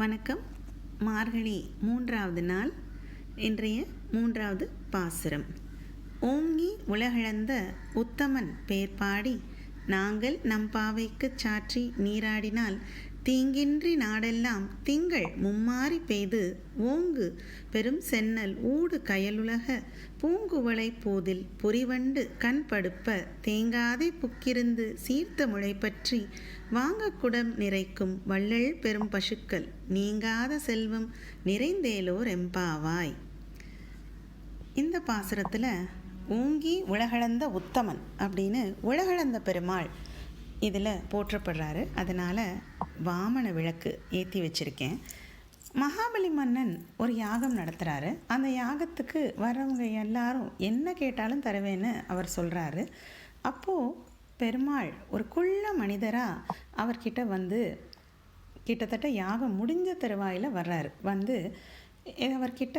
வணக்கம். மார்கழி மூன்றாவது நாள் இன்றைய மூன்றாவது பாசுரம். ஓங்கி உலகளந்த உத்தமன் பேர் பாடி நாங்கள் நம் பாவைக்கு சாற்றி நீராடினால் தீங்கின்றி நாடெல்லாம் திங்கள் மும்மாறி பெய்து ஓங்கு பெரும் சென்னல் ஊடு கயலுலக பூங்குவளை போதில் பொறிவண்டு கண் படுப்ப தேங்காதே புக்கிருந்து சீர்த்த முளை பற்றி வாங்கக்குடம் நிறைக்கும் வள்ளல் பெரும் பசுக்கள் நீங்காத செல்வம் நிறைந்தேலோர் எம்பாவாய். இந்த பாசுரத்தில் ஓங்கி உலகளந்த உத்தமன் அப்படின்னு உலகளந்த பெருமாள் இதில் போற்றப்படுறாரு. அதனால் வாமன விளக்கு ஏற்றி வச்சுருக்கேன். மகாபலி மன்னன் ஒரு யாகம் நடத்துகிறாரு அந்த யாகத்துக்கு வரவங்க எல்லாரும் என்ன கேட்டாலும் தருவேன்னு அவர் சொல்கிறாரு அப்போது பெருமாள் ஒரு குள்ள மனிதராக அவர்கிட்ட வந்து கிட்டத்தட்ட யாகம் முடிஞ்ச தருவாயில் வர்றாரு. வந்து அவர்கிட்ட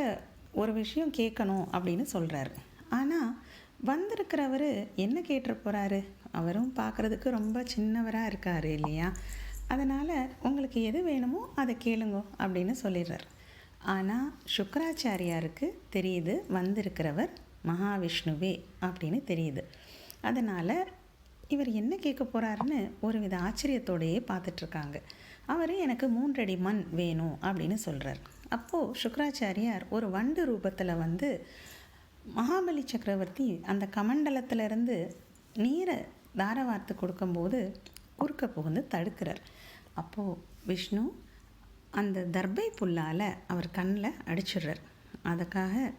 ஒரு விஷயம் கேட்கணும் அப்படின்னு சொல்கிறாரு ஆனால் வந்திருக்கிறவர் என்ன கேட்டு போகிறாரு அவரும் பார்க்குறதுக்கு ரொம்ப சின்னவராக இருக்கார் இல்லையா? அதனால் உங்களுக்கு எது வேணுமோ அதை கேளுங்க அப்படின்னு சொல்லிடுறார். ஆனால் சுக்கராச்சாரியாருக்கு தெரியுது வந்திருக்கிறவர் மகாவிஷ்ணுவே அப்படின்னு தெரியுது. அதனால் இவர் என்ன கேட்க போகிறாருன்னு ஒரு வித ஆச்சரியத்தோடையே பார்த்துட்ருக்காங்க. அவர் எனக்கு மூன்றடி மண் வேணும் அப்படின்னு சொல்கிறார் அப்போது சுக்கராச்சாரியார் ஒரு வண்டு ரூபத்தில் வந்து மகாபலி சக்கரவர்த்தி அந்த கமண்டலத்திலிருந்து நீரை தாரவார்த்து கொடுக்கும்போது குறுக்க புகுந்து தடுக்கிறார். அப்போது விஷ்ணு அந்த தர்பை புல்லால் அவர் கண்ணில் அடிச்சிடுறார். அதுக்காக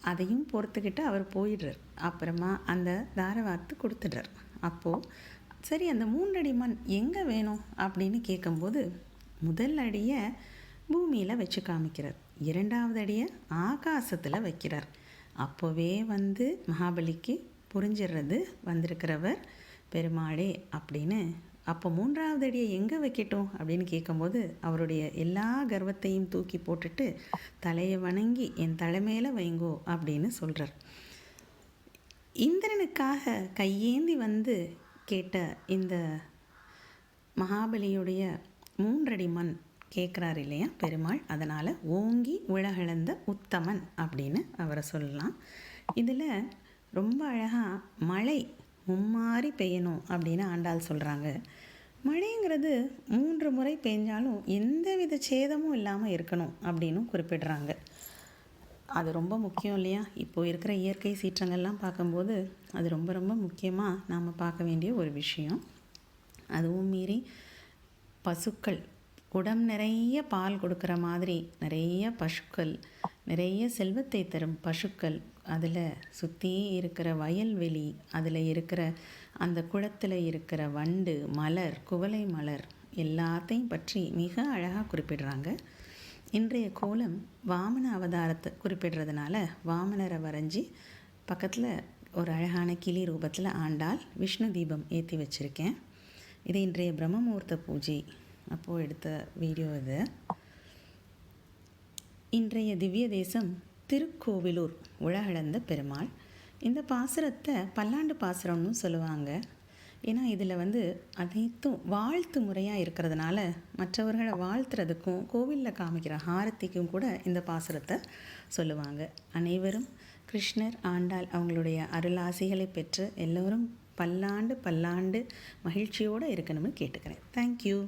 அதையும் பொறுத்துக்கிட்டு அவர் போயிடுறார். அப்புறமா அந்த தாரவார்த்து கொடுத்துடுறார். அப்போது சரி அந்த மூன்றடி மண் எங்கே வேணும் அப்படின்னு கேட்கும்போது முதல் அடியை பூமியில் வச்சு காமிக்கிறார். இரண்டாவது அடியை ஆகாசத்தில் வைக்கிறார். அப்போவே வந்து மகாபலிக்கு புரிஞ்சிடுறது வந்திருக்கிறவர் பெருமாளே அப்படின்னு. அப்போ மூன்றாவது அடியை எங்கே வைக்கட்டும் அப்படின்னு கேட்கும்போது அவருடைய எல்லா கர்வத்தையும் தூக்கி போட்டுட்டு தலையை வணங்கி என் தலைமையில் வைங்கோ அப்படின்னு சொல்கிறார் இந்திரனுக்காக கையேந்தி வந்து கேட்ட இந்த மகாபலியுடைய மூன்றடி மண் கேட்குறாரு இல்லையா பெருமாள்? அதனால் ஓங்கி உலகளந்த உத்தமன் அப்படின்னு அவரை சொல்லலாம். இதில் ரொம்ப அழகாக மழை மும்மாறி பெய்யணும் அப்படின்னு ஆண்டாள் சொல்கிறாங்க மழைங்கிறது மூன்று முறை பெஞ்சாலும் எந்த வித சேதமும் இல்லாமல் இருக்கணும் அப்படின்னு குறிப்பிடுறாங்க. அது ரொம்ப முக்கியம் இல்லையா? இப்போது இருக்கிற இயற்கை சீற்றங்கள்லாம் பார்க்கும்போது அது ரொம்ப ரொம்ப முக்கியமாக நாம் பார்க்க வேண்டிய ஒரு விஷயம். அதுவும் மீறி பசுக்கள் குடம் நிறைய பால் கொடுக்குற மாதிரி நிறைய பசுக்கள் நிறைய செல்வத்தை தரும் பசுக்கள் அதில் சுற்றி இருக்கிற வயல்வெளி அதில் இருக்கிற அந்த குளத்தில் இருக்கிற வண்டு மலர் குவளை மலர் எல்லாத்தையும் பற்றி மிக அழகாக குறிப்பிடுறாங்க. இன்றைய கோலம் வாமன அவதாரத்தை குறிப்பிடுறதுனால வாமனரை வரைஞ்சி பக்கத்தில் ஒரு அழகான கிளி ரூபத்தில் ஆண்டால் விஷ்ணு தீபம் ஏற்றி வச்சுருக்கேன். இது இன்றைய பிரம்மமுகூர்த்த பூஜை. அப்போது எடுத்த வீடியோ இது. இன்றைய திவ்ய தேசம் திருக்கோவிலூர் உலகளந்த பெருமாள். இந்த பாசுரத்தை பல்லாண்டு பாசுரம்னு சொல்லுவாங்க. ஏன்னா இதில் வந்து அனைத்தும் வாழ்த்து முறையாக இருக்கிறதுனால மற்றவர்களை வாழ்த்துறதுக்கும் கோவிலில் காமிக்கிற ஹாரத்திக்கும் கூட இந்த பாசுரத்தை சொல்லுவாங்க. அனைவரும் கிருஷ்ணர் ஆண்டாள் அவங்களுடைய அருளாசிகளை பெற்று எல்லோரும் பல்லாண்டு பல்லாண்டு மகிழ்ச்சியோடு இருக்கணும்னு கேட்டுக்கிறேன். தேங்க்யூ